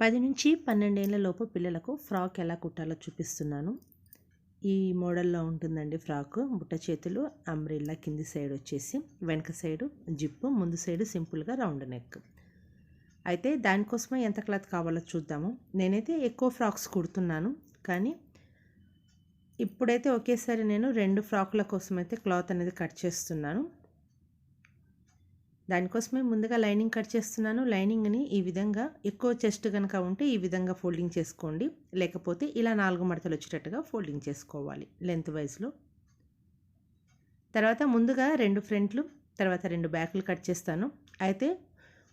పది నుంచి పన్నెండేళ్ళ లోపు పిల్లలకు ఫ్రాక్ ఎలా కుట్టాలో చూపిస్తున్నాను. ఈ మోడల్లో ఉంటుందండి ఫ్రాక్. బుట్ట చేతులు అంబ్రిల్లా కింది సైడ్ వచ్చేసి వెనక సైడు జిప్పు ముందు సైడు సింపుల్గా రౌండ్ నెక్. అయితే దానికోసమే ఎంత క్లాత్ కావాలో చూద్దాము. నేనైతే ఎక్కువ ఫ్రాక్స్ కుడుతున్నాను. కానీ ఇప్పుడైతే ఒకేసారి నేను రెండు ఫ్రాకుల కోసం అయితే క్లాత్ అనేది కట్ చేస్తున్నాను. దానికోసమే ముందుగా లైనింగ్ కట్ చేస్తున్నాను. లైనింగ్ని ఈ విధంగా ఎక్కువ చెస్ట్ కనుక ఉంటే ఈ విధంగా ఫోల్డింగ్ చేసుకోండి. లేకపోతే ఇలా నాలుగు మడతలు వచ్చేటట్టుగా ఫోల్డింగ్ చేసుకోవాలి లెంత్ వైజ్లో. తర్వాత ముందుగా రెండు ఫ్రంట్లు తర్వాత రెండు బ్యాక్లు కట్ చేస్తాను. అయితే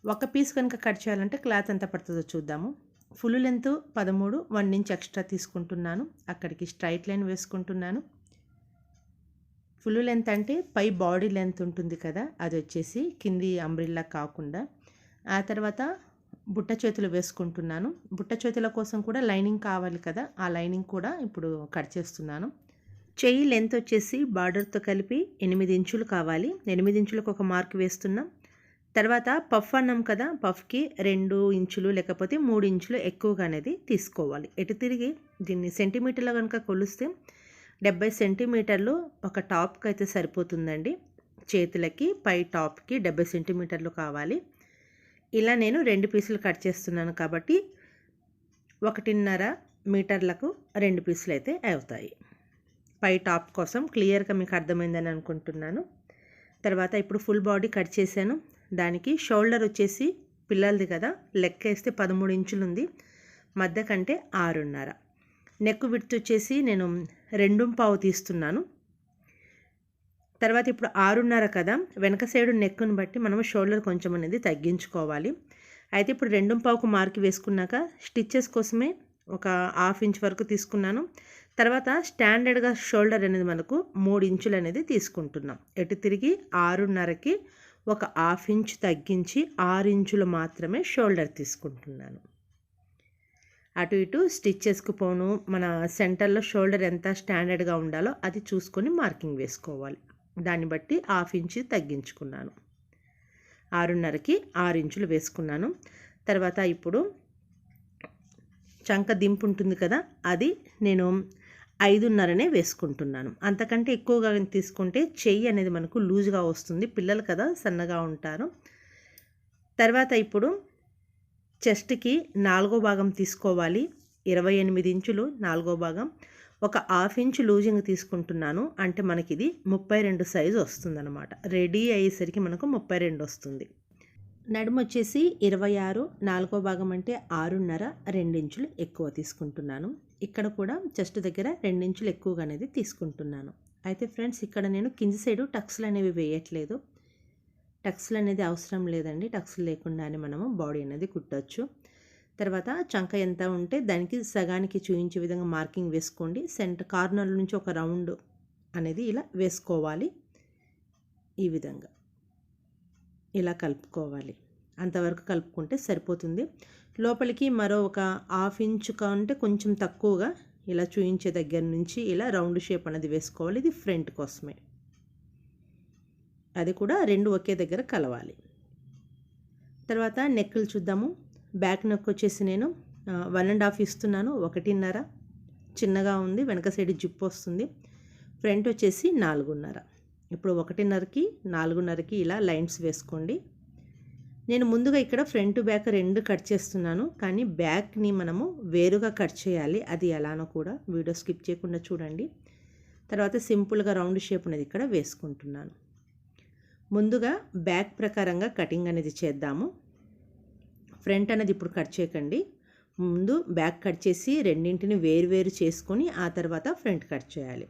ఒక పీస్ కనుక కట్ చేయాలంటే క్లాత్ ఎంత పడుతుందో చూద్దాము. ఫుల్ లెంత్ పదమూడు వన్ ఇంచ్ ఎక్స్ట్రా తీసుకుంటున్నాను. అక్కడికి స్ట్రైట్ లైన్ వేసుకుంటున్నాను. ఫుల్ లెంత్ అంటే పై బాడీ లెంత్ ఉంటుంది కదా అది వచ్చేసి కింది అంబ్రిల్లా కాకుండా. ఆ తర్వాత బుట్ట చేతులు వేసుకుంటున్నాను. బుట్ట చేతుల కోసం కూడా లైనింగ్ కావాలి కదా ఆ లైనింగ్ కూడా ఇప్పుడు కట్ చేస్తున్నాను. చెయ్యి లెంత్ వచ్చేసి బార్డర్తో కలిపి ఎనిమిది ఇంచులు కావాలి. ఎనిమిది ఇంచులకు ఒక మార్క్ వేస్తున్నాం. తర్వాత పఫ్ అన్నాం కదా పఫ్కి రెండు ఇంచులు లేకపోతే మూడు ఇంచులు ఎక్కువగా అనేది తీసుకోవాలి. ఎటు తిరిగి దీన్ని సెంటీమీటర్లో కనుక కొలిస్తే డెబ్బై సెంటీమీటర్లు ఒక టాప్కి అయితే సరిపోతుందండి. చేతులకి పై టాప్కి డెబ్బై సెంటీమీటర్లు కావాలి. ఇలా నేను రెండు పీసులు కట్ చేస్తున్నాను కాబట్టి ఒకటిన్నర మీటర్లకు రెండు పీసులు అయితే అవుతాయి. పై టాప్ కోసం క్లియర్గా మీకు అర్థమైందని అనుకుంటున్నాను. తర్వాత ఇప్పుడు ఫుల్ బాడీ కట్ చేశాను. దానికి షోల్డర్ వచ్చేసి పిల్లలది కదా లెక్క వేస్తే పదమూడు ఇంచులు ఉంది మధ్య కంటే ఆరున్నర. నెక్ విడ్త్ వచ్చేసి నేను రెండు పావు తీస్తున్నాను. తర్వాత ఇప్పుడు ఆరున్నర కదా వెనక సైడు నెక్ను బట్టి మనం షోల్డర్ కొంచెం అనేది తగ్గించుకోవాలి. అయితే ఇప్పుడు రెండు పావుకు మార్క్ వేసుకున్నాక స్టిచ్చెస్ కోసమే ఒక హాఫ్ ఇంచ్ వరకు తీసుకున్నాను. తర్వాత స్టాండర్డ్గా షోల్డర్ అనేది మనకు మూడు ఇంచులు అనేది తీసుకుంటున్నాం. ఎటు తిరిగి ఆరున్నరకి ఒక హాఫ్ ఇంచ్ తగ్గించి ఆరు ఇంచులు మాత్రమే షోల్డర్ తీసుకుంటున్నాను. అటు ఇటు స్టిచ్ చేసుకుపోను మన సెంటర్లో షోల్డర్ ఎంత స్టాండర్డ్గా ఉండాలో అది చూసుకొని మార్కింగ్ వేసుకోవాలి. దాన్ని బట్టి హాఫ్ ఇంచ్ తగ్గించుకున్నాను. ఆరున్నరకి ఆరు ఇంచులు వేసుకున్నాను. తర్వాత ఇప్పుడు చంక దింపు ఉంటుంది కదా అది నేను ఐదున్నరనే వేసుకుంటున్నాను. అంతకంటే ఎక్కువగా తీసుకుంటే చెయ్యి అనేది మనకు లూజ్గా వస్తుంది. పిల్లలు కదా సన్నగా ఉంటారు. తర్వాత ఇప్పుడు చెస్ట్కి నాలుగో భాగం తీసుకోవాలి. ఇరవై ఎనిమిది ఇంచులు నాలుగో భాగం. ఒక హాఫ్ ఇంచ్ లూజింగ్ తీసుకుంటున్నాను. అంటే మనకి ఇది ముప్పై రెండు సైజు వస్తుందన్నమాట. రెడీ అయ్యేసరికి మనకు ముప్పై రెండు వస్తుంది. నడుము వచ్చేసి ఇరవై ఆరు నాలుగో భాగం అంటే ఆరున్నర రెండించులు ఎక్కువ తీసుకుంటున్నాను. ఇక్కడ కూడా చెస్ట్ దగ్గర రెండించులు ఎక్కువగా అనేది తీసుకుంటున్నాను. అయితే ఫ్రెండ్స్ ఇక్కడ నేను కింది సైడు టక్స్లు అనేవి వేయట్లేదు. టక్స్లు అనేది అవసరం లేదండి. టక్స్లు లేకుండానే మనము బాడీ అనేది కుట్టచ్చు. తర్వాత చంక ఎంత ఉంటే దానికి సగానికి చూయించే విధంగా మార్కింగ్ వేసుకోండి. సెంటర్ కార్నర్ నుంచి ఒక రౌండ్ అనేది ఇలా వేసుకోవాలి. ఈ విధంగా ఇలా కలుపుకోవాలి. అంతవరకు కలుపుకుంటే సరిపోతుంది. లోపలికి మరో ఒక హాఫ్ ఇంచ్ కంటే కొంచెం తక్కువగా ఇలా చూయించే దగ్గర నుంచి ఇలా రౌండ్ షేప్ అనేది వేసుకోవాలి. ఇది ఫ్రంట్ కోసమే. అది కూడా రెండు ఒకే దగ్గర కలవాలి. తర్వాత నెక్కులు చూద్దాము. బ్యాక్ నెక్ వచ్చేసి నేను వన్ అండ్ హాఫ్ ఇస్తున్నాను ఒకటిన్నర. చిన్నగా ఉంది వెనక సైడ్ జిప్ వస్తుంది. ఫ్రంట్ వచ్చేసి నాలుగున్నర. ఇప్పుడు ఒకటిన్నరకి నాలుగున్నరకి ఇలా లైన్స్ వేసుకోండి. నేను ముందుగా ఇక్కడ ఫ్రంట్ బ్యాక్ రెండు కట్ చేస్తున్నాను కానీ బ్యాక్ని మనము వేరుగా కట్ చేయాలి. అది ఎలానో కూడా వీడియో స్కిప్ చేయకుండా చూడండి. తర్వాత సింపుల్గా రౌండ్ షేప్ అనేది ఇక్కడ వేసుకుంటున్నాను. ముందుగా బ్యాక్ ప్రకారంగా కటింగ్ అనేది చేద్దాము. ఫ్రంట్ అనేది ఇప్పుడు కట్ చేయకండి. ముందు బ్యాక్ కట్ చేసి రెండింటిని వేరు వేరు చేసుకొని ఆ తర్వాత ఫ్రంట్ కట్ చేయాలి.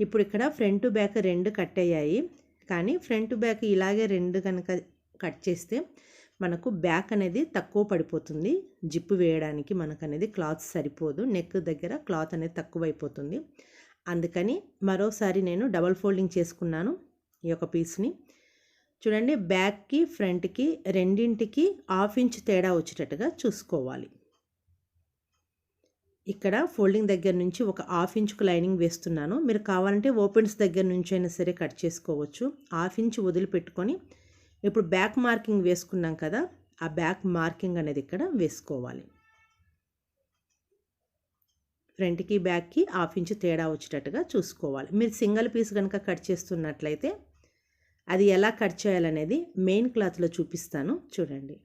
ఇప్పుడు ఇక్కడ ఫ్రంట్ బ్యాక్ రెండు కట్ అయ్యాయి. కానీ ఫ్రంట్ బ్యాక్ ఇలాగే రెండు కనుక కట్ చేస్తే మనకు బ్యాక్ అనేది తక్కువ పడిపోతుంది. జిప్పు వేయడానికి మనకు అనేది క్లాత్ సరిపోదు. నెక్ దగ్గర క్లాత్ అనేది తక్కువ అయిపోతుంది అందుకని మరోసారి నేను డబల్ ఫోల్డింగ్ చేసుకున్నాను. ఈ యొక్క పీస్ని. చూడండి బ్యాక్కి ఫ్రంట్కి రెండింటికి హాఫ్ ఇంచ్ తేడా వచ్చేటట్టుగా చూసుకోవాలి. ఇక్కడ ఫోల్డింగ్ దగ్గర నుంచి ఒక హాఫ్ ఇంచ్కు లైనింగ్ వేస్తున్నాను. మీరు కావాలంటే ఓపెన్స్ దగ్గర నుంచి అయినా సరే కట్ చేసుకోవచ్చు. హాఫ్ ఇంచ్ వదిలిపెట్టుకొని ఇప్పుడు బ్యాక్ మార్కింగ్ వేసుకున్నాం కదా ఆ బ్యాక్ మార్కింగ్ అనేది ఇక్కడ వేసుకోవాలి. ఫ్రంట్కి బ్యాక్కి హాఫ్ ఇంచ్ తేడా వచ్చేటట్టుగా చూసుకోవాలి. మీరు సింగిల్ పీస్ కనుక కట్ చేస్తున్నట్లయితే అది ఎలా కట్ చేయాలనేది మెయిన్ క్లాత్లో చూపిస్తాను. చూడండి.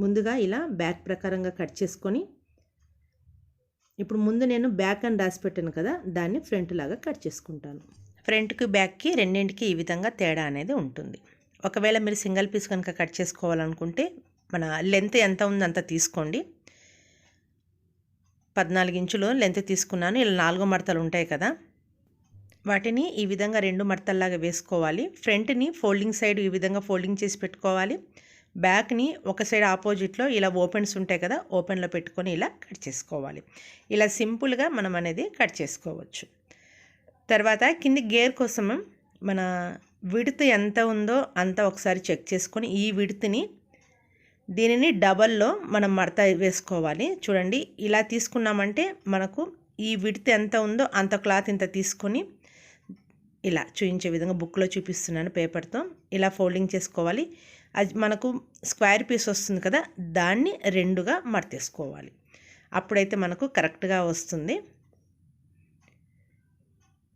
ముందుగా ఇలా బ్యాక్ ప్రకారంగా కట్ చేసుకొని ఇప్పుడు ముందు నేను బ్యాక్ అని రాసి పెట్టాను కదా దాన్ని ఫ్రంట్ లాగా కట్ చేసుకుంటాను. ఫ్రంట్కి బ్యాక్కి రెండింటికి ఈ విధంగా తేడా అనేది ఉంటుంది. ఒకవేళ మీరు సింగిల్ పీస్ కనుక కట్ చేసుకోవాలనుకుంటే మన లెంత్ ఎంత ఉందంత అంత తీసుకోండి. పద్నాలుగు ఇంచులు లెంత్ తీసుకున్నాను. ఇలా నాలుగు మడతలు ఉంటాయి కదా. వాటిని ఈ విధంగా రెండు మడతల్లాగా వేసుకోవాలి. ఫ్రంట్ని ఫోల్డింగ్ సైడ్ ఈ విధంగా ఫోల్డింగ్ చేసి పెట్టుకోవాలి. బ్యాక్ని ఒక సైడ్ ఆపోజిట్లో ఇలా ఓపెన్స్ ఉంటాయి కదా ఓపెన్లో పెట్టుకొని ఇలా కట్ చేసుకోవాలి. ఇలా సింపుల్గా మనం అనేది కట్ చేసుకోవచ్చు. తర్వాత కింది గేర్ కోసం మన విడుత ఎంత ఉందో అంత ఒకసారి చెక్ చేసుకొని ఈ విడత్ని దీనిని డబల్లో మనం మడత వేసుకోవాలి. చూడండి ఇలా తీసుకున్నామంటే మనకు ఈ విడత్ ఎంత ఉందో అంత క్లాత్ ఇంత తీసుకొని ఇలా చూపించే విధంగా బుక్లో చూపిస్తున్నాను పేపర్తో. ఇలా ఫోల్డింగ్ చేసుకోవాలి. అది మనకు స్క్వేర్ పీస్ వస్తుంది కదా దాన్ని రెండుగా మడతేసుకోవాలి. అప్పుడైతే మనకు కరెక్ట్గా వస్తుంది.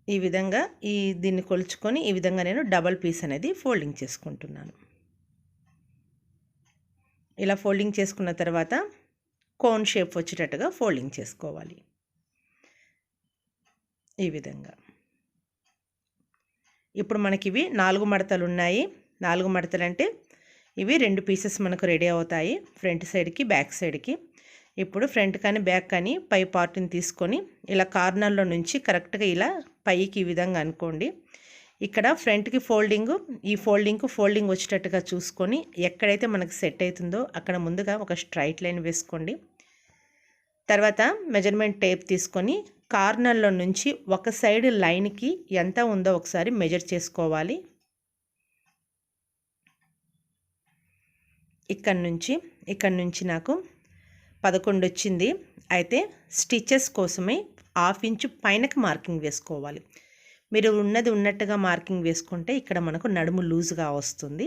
ఈ విధంగా ఈ దీన్ని కొలుచుకొని ఈ విధంగా నేను డబల్ పీస్ అనేది ఫోల్డింగ్ చేసుకుంటున్నాను. ఇలా ఫోల్డింగ్ చేసుకున్న తర్వాత కోన్ షేప్ వచ్చేటట్టుగా ఫోల్డింగ్ చేసుకోవాలి. ఈ విధంగా. ఇప్పుడు మనకి ఇవి నాలుగు మడతలు ఉన్నాయి నాలుగు మడతలు అంటే ఇవి రెండు పీసెస్ మనకు రెడీ అవుతాయి. ఫ్రంట్ సైడ్కి బ్యాక్ సైడ్కి. ఇప్పుడు ఫ్రంట్ కానీ బ్యాక్ కానీ పై పార్ట్ని తీసుకొని ఇలా కార్నర్లో నుంచి కరెక్ట్గా ఇలా పైకి ఈ విధంగా అనుకోండి. ఇక్కడ ఫ్రంట్కి ఫోల్డింగ్ ఈ ఫోల్డింగ్కు ఫోల్డింగ్ వచ్చేటట్టుగా చూసుకొని ఎక్కడైతే మనకు సెట్ అవుతుందో అక్కడ ముందుగా ఒక స్ట్రైట్ లైన్ వేసుకోండి. తర్వాత మెజర్మెంట్ టేప్ తీసుకొని కార్నర్లో నుంచి ఒక సైడ్ లైన్కి ఎంత ఉందో ఒకసారి మెజర్ చేసుకోవాలి. ఇక్కడ నుంచి ఇక్కడ నుంచి నాకు పదకొండు వచ్చింది. అయితే స్టిచెస్ కోసమే హాఫ్ ఇంచు పైనకి మార్కింగ్ వేసుకోవాలి. మీరు ఉన్నది ఉన్నట్టుగా మార్కింగ్ వేసుకుంటే ఇక్కడ మనకు నడుము లూజ్గా వస్తుంది.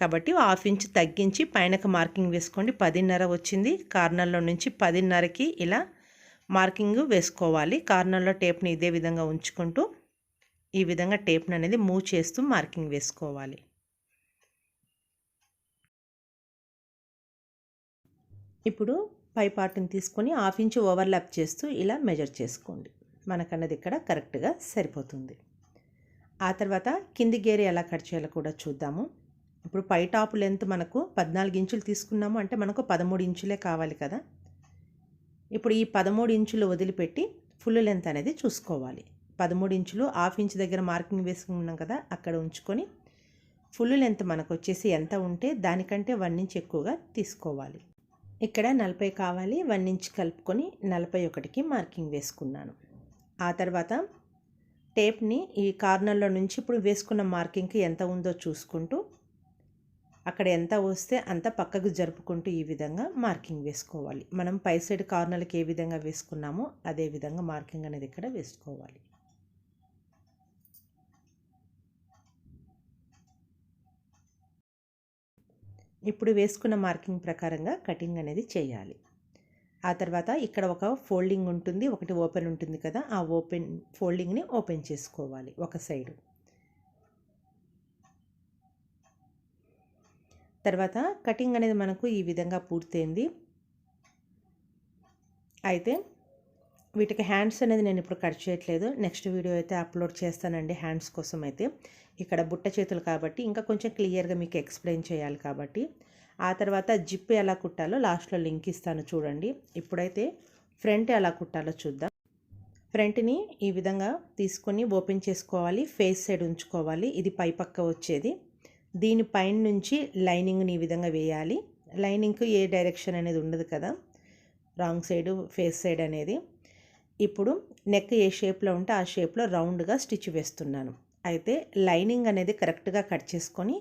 కాబట్టి హాఫ్ ఇంచ్ తగ్గించి పైనకి మార్కింగ్ వేసుకోండి. పదిన్నర వచ్చింది. కార్నర్లో నుంచి పదిన్నరకి ఇలా మార్కింగ్ వేసుకోవాలి. కార్నర్లో టేప్ని ఇదే విధంగా ఉంచుకుంటూ ఈ విధంగా టేప్ని అనేది మూవ్ చేస్తూ మార్కింగ్ వేసుకోవాలి. ఇప్పుడు పై పార్ట్ని తీసుకొని హాఫ్ ఇంచ్ ఓవర్లాప్ చేస్తూ ఇలా మెజర్ చేసుకోండి. మనకన్నది ఇక్కడ కరెక్ట్గా సరిపోతుంది. ఆ తర్వాత కింది గేర్ ఎలా కట్ చేయాలో కూడా చూద్దాము. ఇప్పుడు పై టాప్ లెంత్ మనకు పద్నాలుగు ఇంచులు తీసుకున్నాము. అంటే మనకు పదమూడు ఇంచులే కావాలి కదా. ఇప్పుడు ఈ పదమూడు ఇంచులు వదిలిపెట్టి ఫుల్ లెంత్ అనేది చూసుకోవాలి. పదమూడు ఇంచులు హాఫ్ ఇంచ్ దగ్గర మార్కింగ్ వేసుకున్నాం కదా అక్కడ ఉంచుకొని ఫుల్ లెంత్ మనకు వచ్చేసి ఎంత ఉంటే దానికంటే వన్ ఇంచ్ ఎక్కువగా తీసుకోవాలి. ఇక్కడ నలభై కావాలి. వన్ ఇంచ్ కలుపుకొని నలభై ఒకటికి మార్కింగ్ వేసుకున్నాను. ఆ తర్వాత టేప్ని ఈ కార్నర్లో నుంచి ఇప్పుడు వేసుకున్న మార్కింగ్కి ఎంత ఉందో చూసుకుంటూ అక్కడ ఎంత వస్తే అంత పక్కకు జరుపుకుంటూ ఈ విధంగా మార్కింగ్ వేసుకోవాలి. మనం పై సైడ్ కార్నర్కి ఏ విధంగా వేసుకున్నామో అదే విధంగా మార్కింగ్ అనేది ఇక్కడ వేసుకోవాలి. ఇప్పుడు వేసుకున్న మార్కింగ్ ప్రకారంగా కటింగ్ అనేది చేయాలి. ఆ తర్వాత ఇక్కడ ఒక ఫోల్డింగ్ ఉంటుంది ఒకటి ఓపెన్ ఉంటుంది కదా ఆ ఓపెన్ ఫోల్డింగ్ని ఓపెన్ చేసుకోవాలి ఒక సైడు. తర్వాత కటింగ్ అనేది మనకు ఈ విధంగా పూర్తయింది. అయితే వీటికి హ్యాండ్స్ అనేది నేను ఇప్పుడు కట్ చేయట్లేదు. నెక్స్ట్ వీడియో అయితే అప్లోడ్ చేస్తానండి హ్యాండ్స్ కోసం అయితే. ఇక్కడ బుట్ట చేతులు కాబట్టి ఇంకా కొంచెం క్లియర్గా మీకు ఎక్స్ప్లెయిన్ చేయాలి కాబట్టి. ఆ తర్వాత జిప్ ఎలా కుట్టాలో లాస్ట్లో లింక్ ఇస్తాను చూడండి. ఇప్పుడైతే ఫ్రంట్ ఎలా కుట్టాలో చూద్దాం. ఫ్రంట్ని ఈ విధంగా తీసుకొని ఓపెన్ చేసుకోవాలి ఫేస్ సైడ్ ఉంచుకోవాలి. ఇది పైపక్క వచ్చేది. దీని పైన నుంచి లైనింగ్ని ఈ విధంగా వేయాలి. లైనింగ్కు ఏ డైరెక్షన్ అనేది ఉండదు కదా. రాంగ్ సైడ్ ఫేస్ సైడ్ అనేది. ఇప్పుడు నెక్ ఏ షేప్లో ఉంటే ఆ షేప్లో రౌండ్గా స్టిచ్ వేస్తున్నాను. అయితే లైనింగ్ అనేది కరెక్ట్గా కట్ చేసుకొని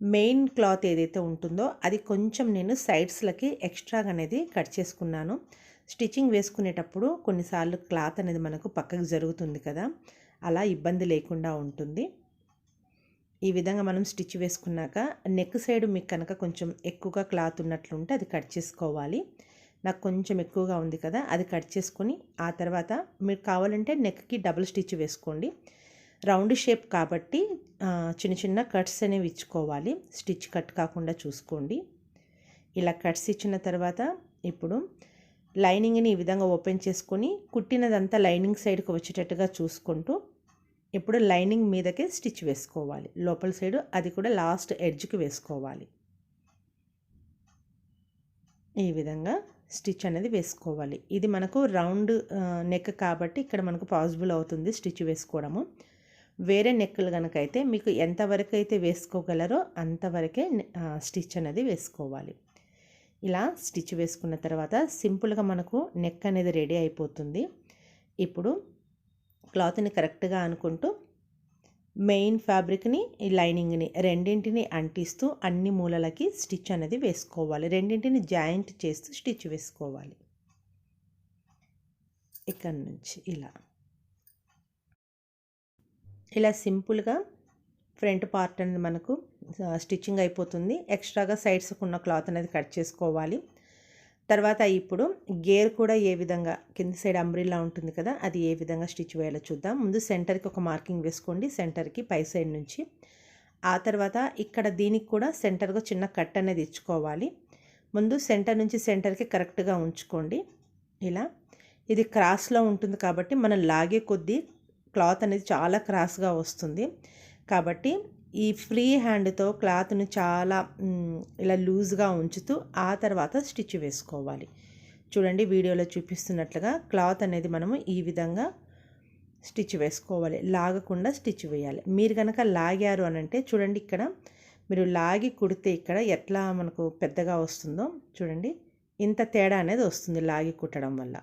మెయిన్ క్లాత్ ఏదైతే ఉంటుందో అది కొంచెం నేను సైడ్స్లకి ఎక్స్ట్రాగా అనేది కట్ చేసుకున్నాను. స్టిచ్చింగ్ వేసుకునేటప్పుడు కొన్నిసార్లు క్లాత్ అనేది మనకు పక్కకు జరుగుతుంది కదా అలా ఇబ్బంది లేకుండా ఉంటుంది. ఈ విధంగా మనం స్టిచ్ వేసుకున్నాక నెక్ సైడ్ మీకు కనుక కొంచెం ఎక్కువగా క్లాత్ ఉన్నట్లుంటే అది కట్ చేసుకోవాలి. నాకు కొంచెం ఎక్కువగా ఉంది కదా అది కట్ చేసుకొని ఆ తర్వాత మీరు కావాలంటే నెక్కి డబుల్ స్టిచ్ వేసుకోండి. రౌండ్ షేప్ కాబట్టి చిన్న చిన్న కట్స్ అనేవి ఇచ్చుకోవాలి. స్టిచ్ కట్ కాకుండా చూసుకోండి. ఇలా కట్స్ ఇచ్చిన తర్వాత ఇప్పుడు లైనింగ్ని ఈ విధంగా ఓపెన్ చేసుకొని కుట్టినదంతా లైనింగ్ సైడ్కి వచ్చేటట్టుగా చూసుకుంటూ ఇప్పుడు లైనింగ్ మీదకే స్టిచ్ వేసుకోవాలి. లోపల సైడు అది కూడా లాస్ట్ ఎడ్జ్కి వేసుకోవాలి. ఈ విధంగా స్టిచ్ అనేది వేసుకోవాలి. ఇది మనకు రౌండ్ నెక్ కాబట్టి ఇక్కడ మనకు పాసిబుల్ అవుతుంది స్టిచ్ వేసుకోవడము. వేరే నెక్కులు కనుక అయితే మీకు ఎంతవరకు అయితే వేసుకోగలరో అంతవరకే స్టిచ్ అనేది వేసుకోవాలి. ఇలా స్టిచ్ వేసుకున్న తర్వాత సింపుల్గా మనకు నెక్ అనేది రెడీ అయిపోతుంది. ఇప్పుడు క్లాత్ని కరెక్ట్గా అనుకుంటూ మెయిన్ ఫ్యాబ్రిక్ని ఈ లైనింగ్ని రెండింటిని అంటిస్తూ అన్ని మూలలకి స్టిచ్ అనేది వేసుకోవాలి. రెండింటిని జాయింట్ చేస్తూ స్టిచ్ వేసుకోవాలి. ఇక్కడ నుంచి ఇలా. ఇలా సింపుల్గా ఫ్రంట్ పార్ట్ అనేది మనకు స్టిచ్చింగ్ అయిపోతుంది. ఎక్స్ట్రాగా సైడ్స్కి ఉన్న క్లాత్ అనేది కట్ చేసుకోవాలి. తర్వాత ఇప్పుడు గేర్ కూడా ఏ విధంగా కింద సైడ్ అంబ్రిల్లా ఉంటుంది కదా అది ఏ విధంగా స్టిచ్ వేయాలో చూద్దాం. ముందు సెంటర్కి ఒక మార్కింగ్ వేసుకోండి సెంటర్కి పై సైడ్ నుంచి. ఆ తర్వాత ఇక్కడ దీనికి కూడా సెంటర్గా చిన్న కట్ అనేది ఇచ్చుకోవాలి. ముందు సెంటర్ నుంచి సెంటర్కి కరెక్ట్గా ఉంచుకోండి. ఇలా. ఇది క్రాస్లో ఉంటుంది కాబట్టి మనం లాగే కొద్దీ క్లాత్ అనేది చాలా క్రాస్గా వస్తుంది. కాబట్టి ఈ ఫ్రీ హ్యాండ్తో క్లాత్ను చాలా ఇలా లూజ్గా ఉంచుతూ ఆ తర్వాత స్టిచ్ వేసుకోవాలి. చూడండి వీడియోలో చూపిస్తున్నట్లుగా క్లాత్ అనేది మనము ఈ విధంగా స్టిచ్ వేసుకోవాలి. లాగకుండా స్టిచ్ వేయాలి. మీరు కనుక లాగారు అని అంటే చూడండి ఇక్కడ మీరు లాగి కుడితే ఇక్కడ ఎట్లా మనకు పెద్దగా వస్తుందో చూడండి. ఇంత తేడా అనేది వస్తుంది లాగి కుట్టడం వల్ల.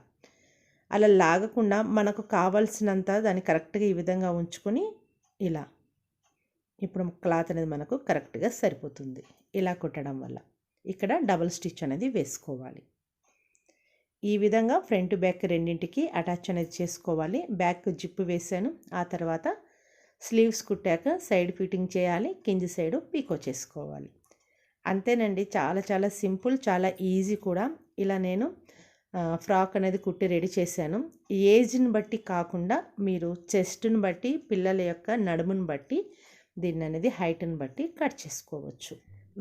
అలా లాగకుండా మనకు కావాల్సినంత దాన్ని కరెక్ట్గా ఈ విధంగా ఉంచుకొని ఇలా ఇప్పుడు క్లాత్ అనేది మనకు కరెక్ట్గా సరిపోతుంది. ఇలా కుట్టడం వల్ల. ఇక్కడ డబల్ స్టిచ్ అనేది వేసుకోవాలి. ఈ విధంగా ఫ్రంట్ బ్యాక్ రెండింటికి అటాచ్ అనేది చేసుకోవాలి. బ్యాక్ జిప్పు వేసాను. ఆ తర్వాత స్లీవ్స్ కుట్టాక సైడ్ ఫిట్టింగ్ చేయాలి. కింది సైడు పీకో చేసుకోవాలి. అంతేనండి. చాలా చాలా సింపుల్ చాలా ఈజీ కూడా. ఇలా నేను ఫ్రాక్ అనేది కుట్టి రెడీ చేశాను. ఏజ్ని బట్టి కాకుండా మీరు చెస్ట్ని బట్టి పిల్లల యొక్క నడుముని బట్టి దీన్ని అనేది హైట్ని బట్టి కట్ చేసుకోవచ్చు.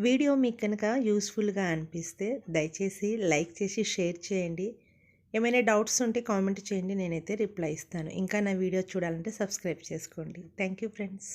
వీడియో మీకు కనుక యూస్ఫుల్గా అనిపిస్తే దయచేసి లైక్ చేసి షేర్ చేయండి. ఏమైనా డౌట్స్ ఉంటే కామెంట్ చేయండి నేనైతే రిప్లై ఇస్తాను. ఇంకా నా వీడియో చూడాలంటే సబ్స్క్రైబ్ చేసుకోండి. Thank you friends.